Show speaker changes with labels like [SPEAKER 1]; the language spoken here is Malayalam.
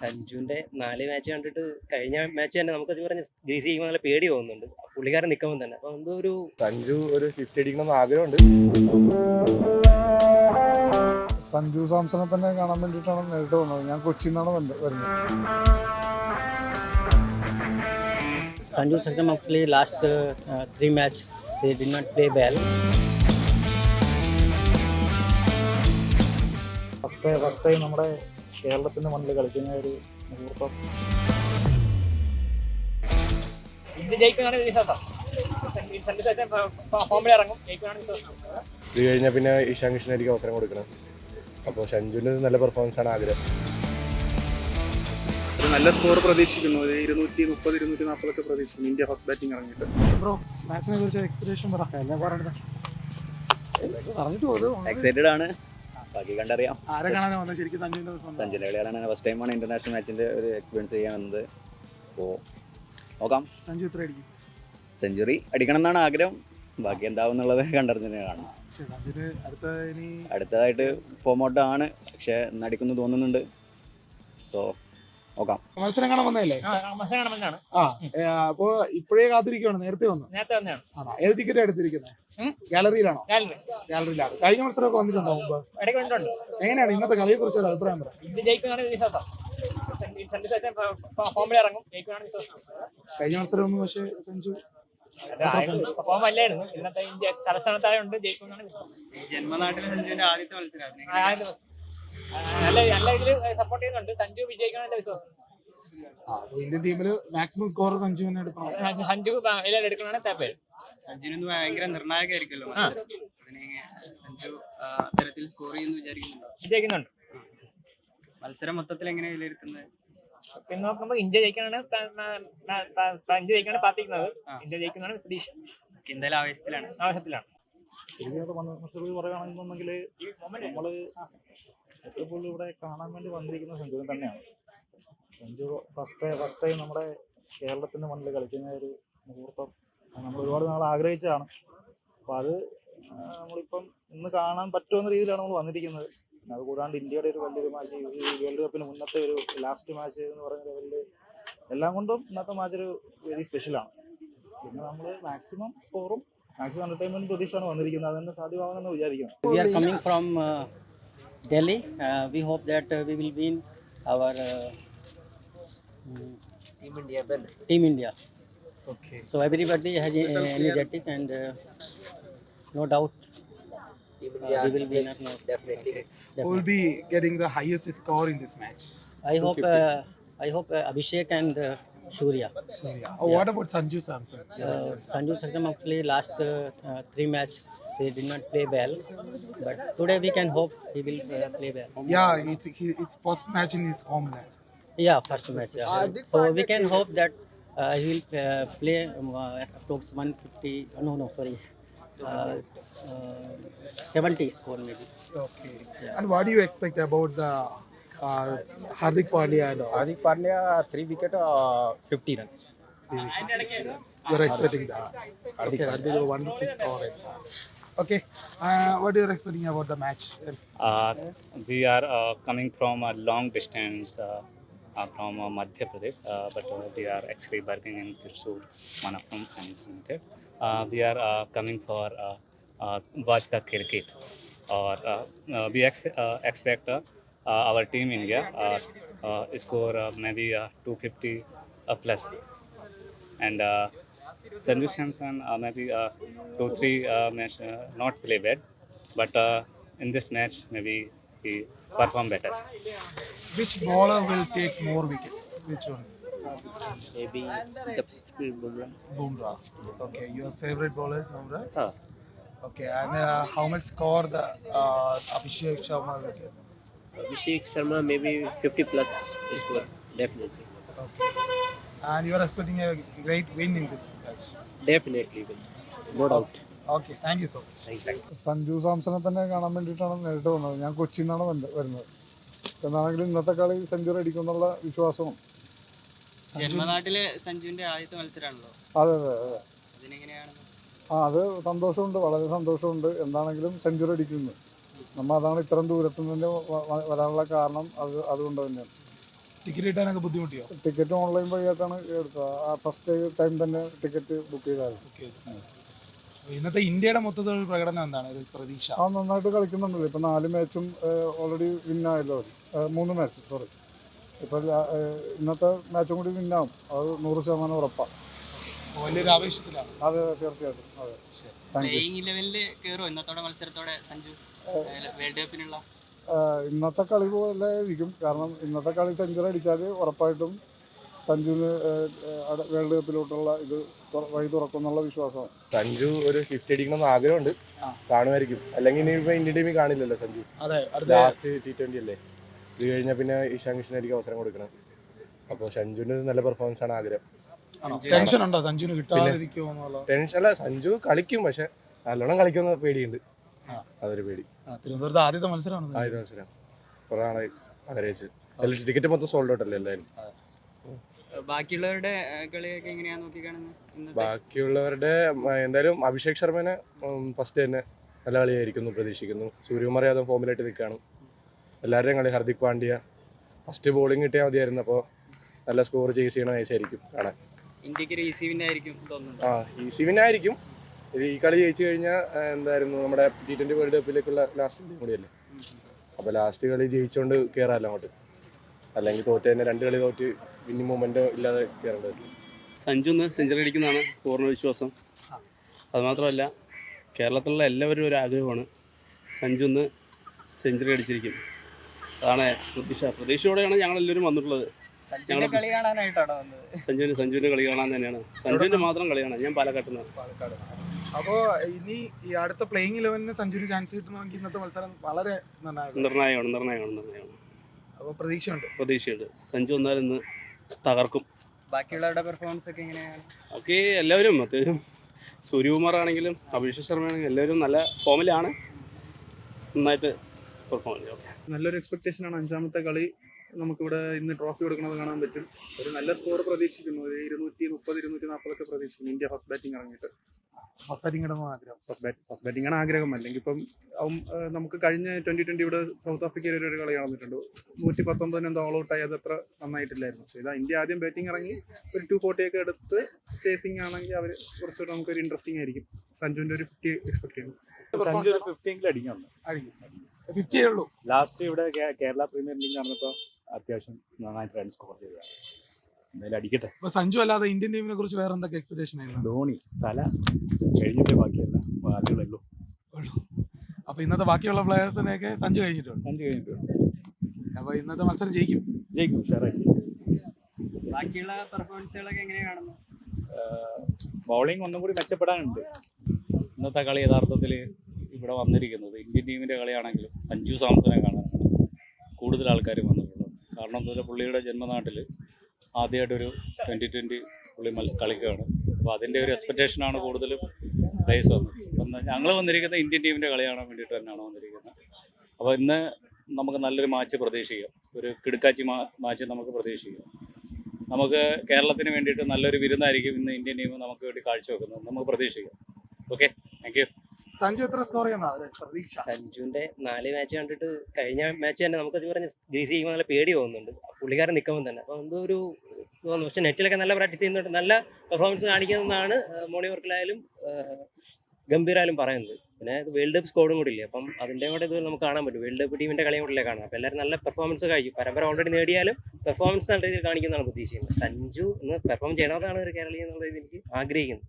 [SPEAKER 1] സഞ്ജുവിന്റെ നാല് മാച്ച് കണ്ടിട്ട് കഴിഞ്ഞ മാച്ച് തന്നെ നമുക്ക് പറഞ്ഞ ഗ്രീസ് ചെയ്യുമ്പോൾ നല്ല പേടി തോന്നുന്നുണ്ട്. പുള്ളിക്കാരൻ നിൽക്കുമ്പോൾ തന്നെ. അപ്പൊ എന്തോ ഒരു
[SPEAKER 2] സഞ്ജു ഒരു ഫിഫ്റ്റി അടിക്കണമെന്ന് ആഗ്രഹമുണ്ട്.
[SPEAKER 3] സഞ്ജു സാംസണെ തന്നെ കാണാൻ വേണ്ടിട്ടാണ് നേരിട്ട് വന്നത്. ഞാൻ കൊച്ചി നിന്നാണ് വരുന്നത്.
[SPEAKER 4] സഞ്ജു സാംസൺ മക്കളി last uh, match three match they did not play well.
[SPEAKER 3] First first time നമ്മുടെ കേരളത്തിന്റെ മണ്ണിൽ കളിക്കുന്ന ഒരു മുഹൂർത്തം.
[SPEAKER 5] ഇന്ത്യ ജയിക്കുന്നതാണ് വിശ്വാസം. സെന്റ് ശേഷം ഫോമിൽ ഇറങ്ങും. ജയിക്കുന്നതാണ് വിശ്വാസം.
[SPEAKER 2] ഇത് കഴിഞ്ഞാൽ പിന്നെ ഇഷാൻ കിഷനായിരിക്കും അവസരം കൊടുക്കണം. അപ്പോൾ ഷഞ്ജുവിന് നല്ല പെർഫോമൻസ് ആണ് ആഗ്രഹം.
[SPEAKER 6] ഒരു നല്ല സ്കോർ പ്രതീക്ഷിക്കുന്നു. ഒരു ഇരുന്നൂറ്റി മുപ്പത് ഇരുന്നൂറ്റി നാൽപ്പതൊക്കെ പ്രതീക്ഷിക്കുന്നു. ഇന്ത്യ ഫസ്റ്റ് ബാറ്റിംഗ് ഇറങ്ങിയിട്ട്.
[SPEAKER 3] ബ്രോ മാച്ചിനെ കുറിച്ച് എക്സ്പെക്ടേഷൻ പറ. എന്നെ പറഞ്ഞത് പറഞ്ഞിട്ട്
[SPEAKER 7] എക്സൈറ്റഡ് ആണ്. ബാക്കി കണ്ടറിയാം.
[SPEAKER 3] ആരെ കാണാനാണ് വന്നത് ശരിക്കും സഞ്ജുവിന്റെ
[SPEAKER 7] ഫസ്റ്റ് ടൈമാണ് ഇന്റർനാഷണൽ മാച്ചിന്റെ ഒരു എക്സ്പീരിയൻസ് ചെയ്യാൻ വന്നത്. അപ്പോൾ നോക്കാം.
[SPEAKER 3] സഞ്ജു എത്ര അടിക്കും?
[SPEAKER 7] സെഞ്ചുറി അടിക്കണം എന്നാണ് ആഗ്രഹം. ബാക്കി എന്താവുന്നുള്ളത് കണ്ടറിഞ്ഞ് കാണണം അടുത്തതായിട്ട് ഫോമോട്ടാണ് ആണ്. പക്ഷെ ഇന്ന് അടിക്കുന്നു തോന്നുന്നുണ്ട്. സോ നോക്കാം.
[SPEAKER 3] മത്സരം കാണാൻ വന്നതല്ലേ?
[SPEAKER 5] മത്സരം
[SPEAKER 3] ആ അപ്പോ ഇപ്പോഴേ കാത്തിരിക്കുകയാണ് നേരത്തെ വന്നു.
[SPEAKER 5] നേരത്തെ
[SPEAKER 3] ആണോ? ഏത് ടിക്കറ്റ് എടുത്തിരിക്കുന്നത്? ഗാലറിയിലാണോ?
[SPEAKER 5] ഗാലറി.
[SPEAKER 3] ഗാലറിയിലാണ്. കഴിഞ്ഞ മത്സരമൊക്കെ വന്നിട്ടുണ്ടോ മുമ്പ്? എങ്ങനെയാണ് ഇന്നത്തെ കളിയെ കുറിച്ച് ഒരു അഭിപ്രായം കഴിഞ്ഞ മത്സരം ഒന്നും പക്ഷേ
[SPEAKER 5] സെഞ്ചു തലസ്ഥാനത്തായുണ്ട് ജയിക്കുന്നതാണ് വിശ്വാസം.
[SPEAKER 8] ജന്മനാട്ടിലെ സഞ്ജുവിന്റെ ആദ്യത്തെ
[SPEAKER 5] മത്സരം. നല്ല നല്ല ഇതിൽ സപ്പോർട്ട് ചെയ്യുന്നുണ്ട്. സഞ്ജു വിശ്വാസം.
[SPEAKER 3] ഇന്ത്യൻ ടീമിൽ മാക്സിമം സ്കോർ സഞ്ജു തന്നെ എടുക്കണം?
[SPEAKER 5] സഞ്ജു- എല്ലാവരും എടുക്കണമെന്ന്
[SPEAKER 8] സഞ്ജുവിന് ഭയങ്കര നിർണായകമായിരിക്കുമല്ലോ അതിനെ സഞ്ജു അത്തരത്തിൽ സ്കോർ ചെയ്യുന്നു വിചാരിക്കുന്നുണ്ടോ?
[SPEAKER 5] വിജയിക്കുന്നുണ്ട്.
[SPEAKER 8] മത്സരം മൊത്തത്തിൽ എങ്ങനെ വിലയിരുത്തുന്നത്?
[SPEAKER 5] പിന്നെ നോക്കുമ്പോൾ ഇന്ത്യ ജയിക്കാനാണ് സഞ്ജു ജയിക്കാനാണ് പ്രാർത്ഥിക്കുന്നത്. ഇന്ത്യ ജയിക്കുന്നതാണ് പ്രതീക്ഷ.
[SPEAKER 8] എന്തായാലും ആവേശത്തിലാണ്.
[SPEAKER 3] ആവേശത്തിലാണ്. പറയുകയാണെന്നുണ്ടെങ്കിൽ നമ്മൾ ഏറ്റവും കൂടുതൽ ഇവിടെ കാണാൻ വേണ്ടി വന്നിരിക്കുന്ന സെഞ്ചുറി തന്നെയാണ്. സെഞ്ചു ഫസ്റ്റ് ഫസ്റ്റ് ടൈം നമ്മുടെ കേരളത്തിന്റെ മണ്ണിൽ കളിക്കുന്ന ഒരു മുഹൂർത്തം നമ്മൾ ഒരുപാട് നാൾ ആഗ്രഹിച്ചതാണ്. അപ്പോൾ അത് നമ്മളിപ്പം ഇന്ന് കാണാൻ പറ്റുമെന്ന രീതിയിലാണ് നമ്മൾ വന്നിരിക്കുന്നത്. പിന്നെ അത് കൂടാണ്ട് ഇന്ത്യയുടെ ഒരു വലിയൊരു മാച്ച് ഈ വേൾഡ് കപ്പിന് മുന്നത്തെ ഒരു ലാസ്റ്റ് മാച്ച് എന്ന് പറയുന്ന ലെവലിൽ എല്ലാം കൊണ്ടും ഇന്നത്തെ മാച്ച് ഒരു വെരി സ്പെഷ്യലാണ് പിന്നെ നമ്മൾ മാക്സിമം സ്കോറും മാക്സിമം എന്റർടൈൻമെന്റ് പ്രതീക്ഷയാണ് വന്നിരിക്കുന്നത്. അതന്നെ സാധ്യമാകുമെന്ന് വിചാരിക്കുന്നു.
[SPEAKER 4] Delhi. Uh, we hope that uh, we will win our uh, mm, Team India.
[SPEAKER 3] Okay.
[SPEAKER 4] So everybody has uh, energetic and uh, no doubt uh, we will win. No, definitely.
[SPEAKER 3] Who will be getting the highest score in this match?
[SPEAKER 4] I hope. Uh, I hope uh, Abhishek and uh, Surya.
[SPEAKER 3] So, yeah. Oh, what about Sanju Samson?
[SPEAKER 4] Uh, Sanju Sakram actually last uh, uh, three match he did not play well. But today we can hope he will uh, play well.
[SPEAKER 3] Yeah, it's he, it's first match in his homeland.
[SPEAKER 4] Yeah, first match. Yeah. So we can hope that uh, he will uh, play um, uh, 150. Uh, no, no, sorry. Uh, uh, 70 score maybe.
[SPEAKER 3] Okay. Yeah. And what do you expect about the uh, Hardik Pandya? Hardik Pandya
[SPEAKER 2] three wicket, uh, 50 runs. You
[SPEAKER 3] are expecting that. Okay, Hardik, wonderful score. Okay. Uh, what are you expecting about the match?
[SPEAKER 9] Uh, we are uh, coming from a long distance uh, uh, from uh, Madhya Pradesh, uh, but uh, we are actually working in Thrissur, Science Limited. Uh, we are uh, coming for uh, uh, watch the cricket, or uh, uh, we ex- uh, expect uh, uh, our team India uh, uh, score uh, maybe uh, 250 uh, plus, and uh, Sanju Samson uh, maybe uh, two three uh, match uh, not play bad, but uh, in this match maybe he perform better.
[SPEAKER 3] Which bowler will take more wickets? Which one?
[SPEAKER 4] Maybe Jasprit Bumrah.
[SPEAKER 3] Bumrah. Okay, your favorite bowler is Bumrah?
[SPEAKER 4] Huh.
[SPEAKER 3] Okay, and uh, how much score the uh, Abhishek Sharma will get?
[SPEAKER 4] Abhishek Sharma maybe 50 plus score definitely.
[SPEAKER 3] Okay. And you are expecting a great win in this match.
[SPEAKER 4] Definitely will. No doubt.
[SPEAKER 3] Okay thank you so much Sanju സാംസണെ തന്നെ കാണാൻ വേണ്ടിയിട്ടാണ് നേരിട്ട് വന്നത്. ഞാൻ കൊച്ചിയിൽ നിന്നാണ് വന്ന- വരുന്നത്. എന്നാണെങ്കിലും ഇന്നത്തെ കളി സെഞ്ചുറി അടിക്കും എന്നുള്ള വിശ്വാസവും.
[SPEAKER 8] ജന്മനാട്ടിലെ സഞ്ജുവിന്റെ ആദ്യത്തെ മത്സരമാണല്ലോ.
[SPEAKER 3] അതെ അതെ അതെ. ആ അത് സന്തോഷമുണ്ട് വളരെ സന്തോഷമുണ്ട്. എന്താണെങ്കിലും സെഞ്ചുറി അടിക്കുന്നു. നമ്മൾ അതാണ് ഇത്രയും ദൂരത്തു നിന്ന് വരാനുള്ള കാരണം. അത് അതുകൊണ്ട് തന്നെയാണ്. ടിക്കറ്റ് കിട്ടാനൊക്കെ ബുദ്ധിമുട്ടിയോ?
[SPEAKER 10] ടിക്കറ്റ് ഓൺലൈൻ വഴിയായിട്ടാണ് എടുത്തത് ആ ഫസ്റ്റ് ടൈം തന്നെ ടിക്കറ്റ് ബുക്ക് ചെയ്തായിരുന്നു
[SPEAKER 3] ഇന്നത്തെ ഇന്ത്യയുടെ മൊത്തത്തിലുള്ള പ്രകടനം എന്താണ്? പ്രതീക്ഷ.
[SPEAKER 10] ആ നന്നായിട്ട് കളിക്കുന്നുണ്ടല്ലോ. ഇപ്പം നാല് മാച്ചും ഓൾറെഡി വിന്നായല്ലോ മൂന്ന് മാച്ച് സോറി ഇപ്പം ഇന്നത്തെ മാച്ചും കൂടി വിന്നാവും അത് നൂറ് ശതമാനം ഉറപ്പാണ്
[SPEAKER 3] വലിയൊരു ആവേശത്തിലാണ്.
[SPEAKER 10] അതെ തീർച്ചയായിട്ടും. അതെ. താങ്ക് യു
[SPEAKER 8] കയറുമോ ഇന്നത്തോടെ മത്സരത്തോടെ സഞ്ജു? വേൾഡ് കപ്പിനുള്ള
[SPEAKER 10] ഇന്നത്തെ കളി പോലെ ഇരിക്കും. കാരണം ഇന്നത്തെ കളി സെഞ്ചുറി അടിച്ചാൽ ഉറപ്പായിട്ടും സഞ്ജുവിന് വേൾഡ് കപ്പിലോട്ടുള്ള ഇത് വഴി തുറക്കും എന്നുള്ള വിശ്വാസമാണ്
[SPEAKER 2] സഞ്ജു ഒരു ഫിഫ്റ്റി അടിക്കണമെന്ന് ആഗ്രഹമുണ്ട്. കാണുമായിരിക്കും. അല്ലെങ്കിൽ ഇനിയിപ്പോ ഇന്ത്യൻ ടീമിൽ കാണില്ലല്ലോ സഞ്ജു. ലാസ്റ്റ് ടി ട്വന്റി അല്ലേ? ഇത് കഴിഞ്ഞാൽ പിന്നെ ഇഷാൻ കിഷനായിരിക്കും അവസരം കൊടുക്കണം. അപ്പോൾ സഞ്ജുവിന് നല്ല പെർഫോമൻസ് ആണ് ആഗ്രഹം.
[SPEAKER 3] ടെൻഷൻ ഉണ്ടോ? സഞ്ജുവിന് കിട്ടാതിരിക്കുമോ എന്നുള്ള?
[SPEAKER 2] ടെൻഷൻ അല്ല സഞ്ജു കളിക്കും. പക്ഷെ നല്ലോണം കളിക്കുന്ന പേടിയുണ്ട്. അതൊരു പേടി.
[SPEAKER 3] തിരുവനന്തപുരത്ത് ആദ്യത്തെ മത്സരമാണ്
[SPEAKER 2] ആദ്യത്തെ മത്സരം. കുറെ നാളായി ആഗ്രഹിച്ച് ടിക്കറ്റ് മൊത്തം സോൾഡ് ഔട്ട് അല്ലേ എല്ലാവരും?
[SPEAKER 8] ബാക്കിയുള്ളവരുടെ കളിയൊക്കെ എങ്ങനെയാ നോക്കി കാണുന്നത്
[SPEAKER 2] ബാക്കിയുള്ളവരുടെ എന്തായാലും അഭിഷേക് ശർമ്മനെ ഫസ്റ്റ് തന്നെ നല്ല കളിയായിരിക്കുന്നു പ്രതീക്ഷിക്കുന്നു. സൂര്യകുമാർ യാദവ് ഫോമിലായിട്ട് നിൽക്കുകയാണ് എല്ലാവരുടെയും കളി ഹർദിക് പാണ്ഡ്യ. ഫസ്റ്റ് ബോളിംഗ് കിട്ടിയാൽ മതിയായിരുന്നു. അപ്പോൾ നല്ല സ്കോർ ചേസ് ചെയ്യണ നൈസായിരിക്കും കാണാൻ.
[SPEAKER 8] ഇന്ത്യയ്ക്ക് ഒരു ഈസി വിൻ ആയിരിക്കും തോന്നുന്നു.
[SPEAKER 2] ആ ഈസി വിനായിരിക്കും ഇത് ഈ കളി ജയിച്ചു കഴിഞ്ഞാൽ എന്തായിരുന്നു നമ്മുടെ ടി ട്വന്റി വേൾഡ് കപ്പിലേക്കുള്ള ലാസ്റ്റ് ഇന്ത്യയും കൂടിയല്ലേ? അപ്പോൾ ലാസ്റ്റ് കളി ജയിച്ചുകൊണ്ട് കയറാമല്ലോ അങ്ങോട്ട്. അല്ലെങ്കിൽ തോറ്റ് തന്നെ രണ്ട് കളി തോറ്റ് വിന്നി മൂമെന്റോ ഇല്ലാതെ കയറേണ്ടി വരും
[SPEAKER 11] സഞ്ജു ഒന്ന് സെഞ്ചുറി അടിക്കുന്നതാണ് പൂർണ വിശ്വാസം അതുമാത്രമല്ല കേരളത്തിലുള്ള എല്ലാവരും ഒരു ആഗ്രഹമാണ് സഞ്ജു ഒന്ന് സെഞ്ചുറി അടിച്ചിരിക്കും. അതാണ് പ്രതീക്ഷ. പ്രതീക്ഷയോടെയാണ് ഞങ്ങളെല്ലാവരും വന്നിട്ടുള്ളത്.
[SPEAKER 8] സഞ്ജുവിന്റെ കളി കാണാനായിട്ടാണോ വന്നത്?
[SPEAKER 11] സഞ്ജുവിന് സഞ്ജുവിന്റെ കളി കാണാൻ തന്നെയാണ്. സഞ്ജുവിന്റെ മാത്രം കളിയാണ് ഞാൻ പാലക്കാട്ട്
[SPEAKER 3] പാലക്കാട്. അപ്പോൾ ഇനി ഈ അടുത്ത പ്ലേയിങ് ഇലവനിന് സഞ്ജുവിന് ചാൻസ് കിട്ടണമെങ്കിൽ ഇന്നത്തെ മത്സരം വളരെ നിർണായകം
[SPEAKER 11] നിർണായകമാണ് നിർണായകമാണ് നിർണായകമാണ്.
[SPEAKER 3] അപ്പോൾ പ്രതീക്ഷയുണ്ട്.
[SPEAKER 11] പ്രതീക്ഷയുണ്ട്. സഞ്ജു വന്നാൽ ഇന്ന് തകർക്കും.
[SPEAKER 8] ബാക്കിയുള്ളവരുടെ പെർഫോമൻസ് ഒക്കെ എങ്ങനെയാണ്?
[SPEAKER 11] ഓക്കെ എല്ലാവരും അത്യാവശ്യം സൂര്യകുമാർ ആണെങ്കിലും അഭിഷേക് ശർമ്മ ആണെങ്കിലും എല്ലാവരും നല്ല ഫോമിലാണ് നന്നായിട്ട് പെർഫോം ചെയ്യും. ഓക്കെ.
[SPEAKER 6] നല്ലൊരു എക്സ്പെക്ടേഷൻ ആണ് അഞ്ചാമത്തെ കളി. നമുക്കിവിടെ ഇന്ന് ട്രോഫി കൊടുക്കുന്നത് കാണാൻ പറ്റും. ഒരു നല്ല സ്കോർ പ്രതീക്ഷിക്കുന്നു. ഒരു ഇരുന്നൂറ്റി മുപ്പത് ഇരുന്നൂറ്റി നാൽപ്പതൊക്കെ പ്രതീക്ഷിക്കുന്നു ഇന്ത്യ ഫസ്റ്റ് ബാറ്റിംഗ് ഇറങ്ങിയിട്ട്.
[SPEAKER 3] ഫസ്റ്റ് ബാറ്റിംഗ് ഇടുന്ന ആഗ്രഹം.
[SPEAKER 6] ഫസ്റ്റ് ബാറ്റ് ഫസ്റ്റ് ബാറ്റിംഗ് ആണ് ആഗ്രഹം. അല്ലെങ്കിൽ ഇപ്പം അവൻ, നമുക്ക് കഴിഞ്ഞ ട്വന്റി ട്വന്റി ഇവിടെ സൗത്ത് ആഫ്രിക്കയിൽ ഒരു കളി നടന്നിട്ടുണ്ട്. നൂറ്റി പത്തൊമ്പതിന് എന്തോ ഓൾ ഔട്ട് ആയി അത് അത്ര നന്നായിട്ടില്ലായിരുന്നു. പക്ഷേ ഇതാ ഇന്ത്യ ആദ്യം ബാറ്റിംഗ് ഇറങ്ങി ഒരു ടു ഫോർട്ടി ഒക്കെ എടുത്ത് ചേസിംഗ് ആണെങ്കിൽ അവർ കുറച്ചുകൂടെ നമുക്കൊരു ഇൻട്രസ്റ്റിംഗ് ആയിരിക്കും. സഞ്ജുവിന്റെ ഒരു ഫിഫ്റ്റി എക്സ്പെക്ട് ചെയ്യുന്നു
[SPEAKER 10] സഞ്ജു ഫിഫ്റ്റീനിൽ അടിക്കും.
[SPEAKER 3] ഫിഫ്റ്റി ഉള്ളൂ.
[SPEAKER 10] ലാസ്റ്റ് ഇവിടെ കേരള പ്രീമിയർ ലീഗ് നടന്നപ്പോൾ അത്യാവശ്യം നന്നായിട്ട് റൺ സ്കോർ ചെയ്തതാണ്. എന്തായാലും അടിക്കട്ടെ.
[SPEAKER 3] അപ്പൊ സഞ്ജു അല്ലാതെ ഇന്ത്യൻ ടീമിനെ കുറിച്ച് വേറെ എന്തൊക്കെ എക്സ്പെക്ടേഷൻ ആയിരുന്നു?
[SPEAKER 10] ധോണി തല കഴിഞ്ഞിട്ടേ ബാക്കിയല്ല. ബാക്കിയുള്ളൂ
[SPEAKER 3] അപ്പൊ ഇന്നത്തെ ബാക്കിയുള്ള പ്ലേയേഴ്സിനെയൊക്കെ സഞ്ജു കഴിഞ്ഞിട്ടുണ്ട്.
[SPEAKER 10] സഞ്ജു കഴിഞ്ഞിട്ടുണ്ട്.
[SPEAKER 3] അപ്പൊ ഇന്നത്തെ മത്സരം ജയിക്കും.
[SPEAKER 10] ജയിക്കും ഉഷാറായി.
[SPEAKER 8] ബാക്കിയുള്ള പെർഫോമൻസുകളൊക്കെ കാണുന്നത്?
[SPEAKER 10] ബൗളിംഗ് ഒന്നും കൂടി മെച്ചപ്പെടാനുണ്ട്.
[SPEAKER 9] ഇന്നത്തെ കളി യഥാർത്ഥത്തിൽ ഇവിടെ വന്നിരിക്കുന്നത്. ഇന്ത്യൻ ടീമിന്റെ കളിയാണെങ്കിലും സഞ്ജു സാംസനെ കാണാനാണ് കൂടുതൽ ആൾക്കാർ വന്നിട്ടുള്ളത്. കാരണം എന്താ വെച്ചാൽ പുള്ളിയുടെ ജന്മനാട്ടിൽ ആദ്യമായിട്ടൊരു ട്വന്റി ട്വന്റി പുള്ളി മൽ കളിക്കുകയാണ്. അപ്പോൾ അതിന്റെ ഒരു എക്സ്പെക്റ്റേഷനാണ് കൂടുതലും പ്ലേസ് വന്നത്. ഞങ്ങൾ വന്നിരിക്കുന്നത് ഇന്ത്യൻ ടീമിന്റെ കളി കാണാൻ വേണ്ടിയിട്ട് തന്നെയാണ് വന്നിരിക്കുന്നത്. അപ്പോൾ ഇന്ന് നമുക്ക് നല്ലൊരു മാച്ച് പ്രതീക്ഷിക്കാം. ഒരു കിടുക്കാച്ചി മാച്ച് നമുക്ക് പ്രതീക്ഷിക്കാം. നമുക്ക് കേരളത്തിന് വേണ്ടിയിട്ട് നല്ലൊരു വിരുന്നായിരിക്കും ഇന്ന് ഇന്ത്യൻ ടീം നമുക്ക് വേണ്ടി കാഴ്ചവെക്കുന്നത്. നമുക്ക് പ്രതീക്ഷിക്കാം. ഓക്കെ താങ്ക് യു
[SPEAKER 3] സഞ്ജു എത്ര സ്കോർ ചെയ്യുന്ന? പ്രതീക്ഷ.
[SPEAKER 1] സഞ്ജുവിന്റെ നാല് മാച്ച് കണ്ടിട്ട് കഴിഞ്ഞ മാച്ച് തന്നെ നമുക്ക് പറഞ്ഞ ഗ്രീസ് ചെയ്യുമ്പോൾ നല്ല പേടി തോന്നുന്നുണ്ട്. പുള്ളിക്കാരൻ നിൽക്കുമ്പോൾ തന്നെ. അപ്പോൾ എന്തോ ഒരു തോന്നുന്നു. പക്ഷെ നെറ്റിലൊക്കെ നല്ല പ്രാക്ടീസ് ചെയ്യുന്നുണ്ട്. നല്ല പെർഫോമൻസ് കാണിക്കുന്നതാണ് മോണി വർക്കിലായാലും ഗംഭീരായാലും പറയുന്നത്. പിന്നെ വേൾഡ് കപ്പ് സ്കോഡും കൂടി ഇല്ലേ? അപ്പം അതിന്റെ കൂടെ ഇത് നമുക്ക് കാണാൻ പറ്റും. വേൾഡ് കപ്പ് ടീമിന്റെ കളിയും കൂടെ കാണാം. അപ്പോൾ എല്ലാവരും നല്ല പെർഫോമൻസ് കഴിക്കും പരമ്പര ഓൾറെഡി നേടിയാലും പെർഫോമൻസ് നല്ല രീതിയിൽ കാണിക്കുന്നതാണ് പ്രതീക്ഷിക്കുന്നത് സഞ്ജു ഒന്ന് പെർഫോം ചെയ്യണമെന്നാണ് ഒരു കേരളീയ എന്നുള്ള രീതിയിൽ എനിക്ക് ആഗ്രഹിക്കുന്നത്.